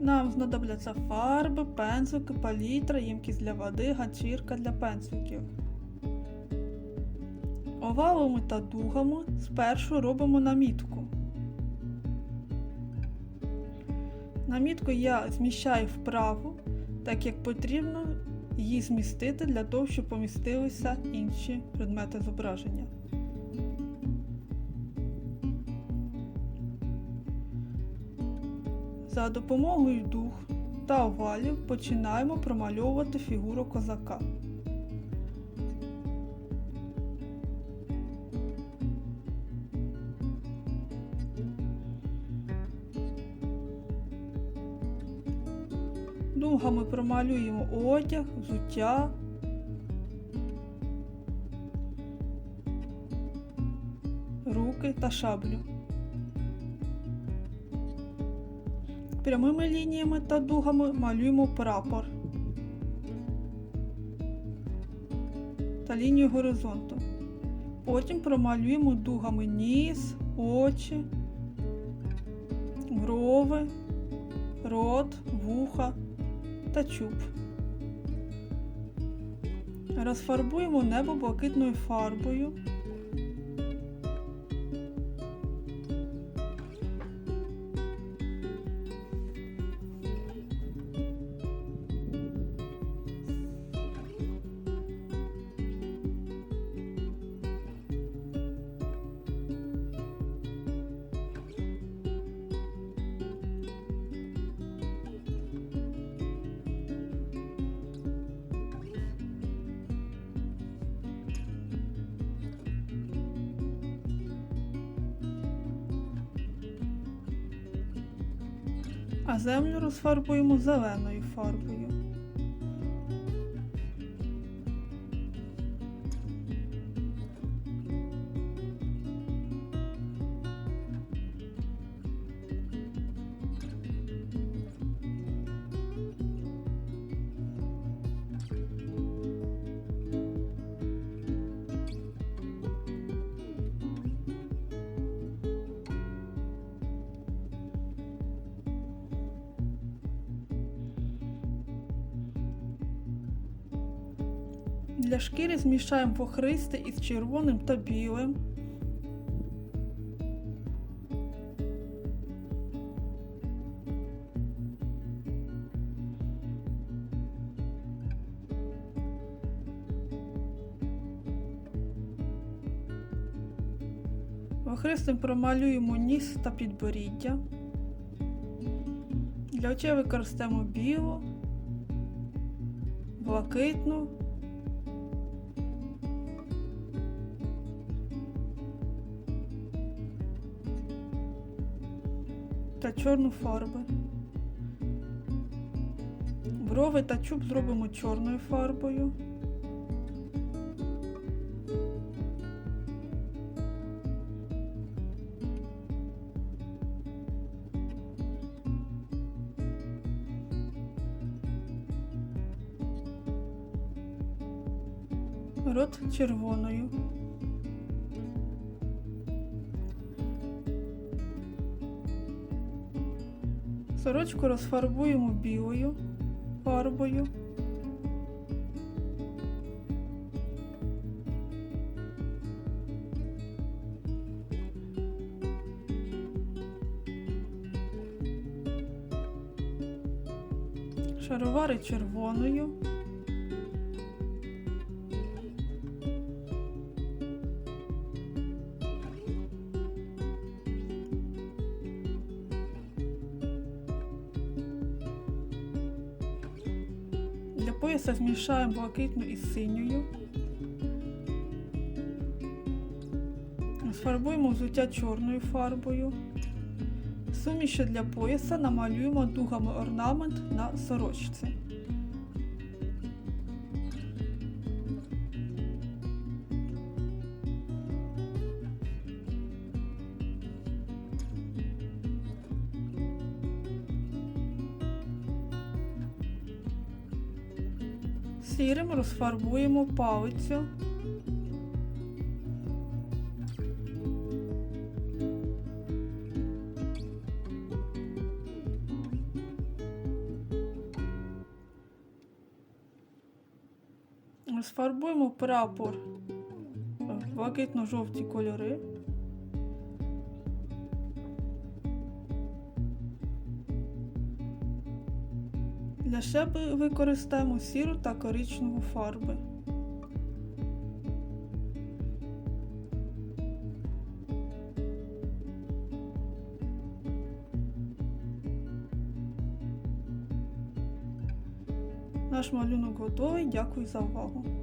Нам знадобляться фарби, пензлики, палітра, ємкість для води, ганчірка для пензликів. Овалами та дугами спершу робимо намітку. Намітку я зміщаю вправо, так як потрібно її змістити для того, щоб помістилися інші предмети зображення. За допомогою дуг та овалів починаємо промальовувати фігуру козака. Дугами промалюємо одяг, взуття. Руки та шаблю. Прямими лініями та дугами малюємо прапор та лінію горизонту. Потім промалюємо дугами ніс, очі, брови, рот, вуха та чуб. Розфарбуємо небо блакитною фарбою. А землю розфарбуємо зеленою фарбою. Для шкіри змішаємо вохристе із червоним та білим. Вохристим промалюємо ніс та підборіддя. Для очей використаємо білу, блакитну та чорну фарби. Брови та чуб зробимо чорною фарбою. Рот червоною. Сорочку розфарбуємо білою фарбою. Шаровари червоною. Пояса змішаємо блакитну із синьою. Сфарбуємо взуття чорною фарбою. Суміші для пояса намалюємо дугами орнамент на сорочці. сірим розфарбуємо палицю. Розфарбуємо прапор в блакитно-жовті кольори. Для щепи використаємо сіру та коричневу фарби. Наш малюнок готовий. Дякую за увагу.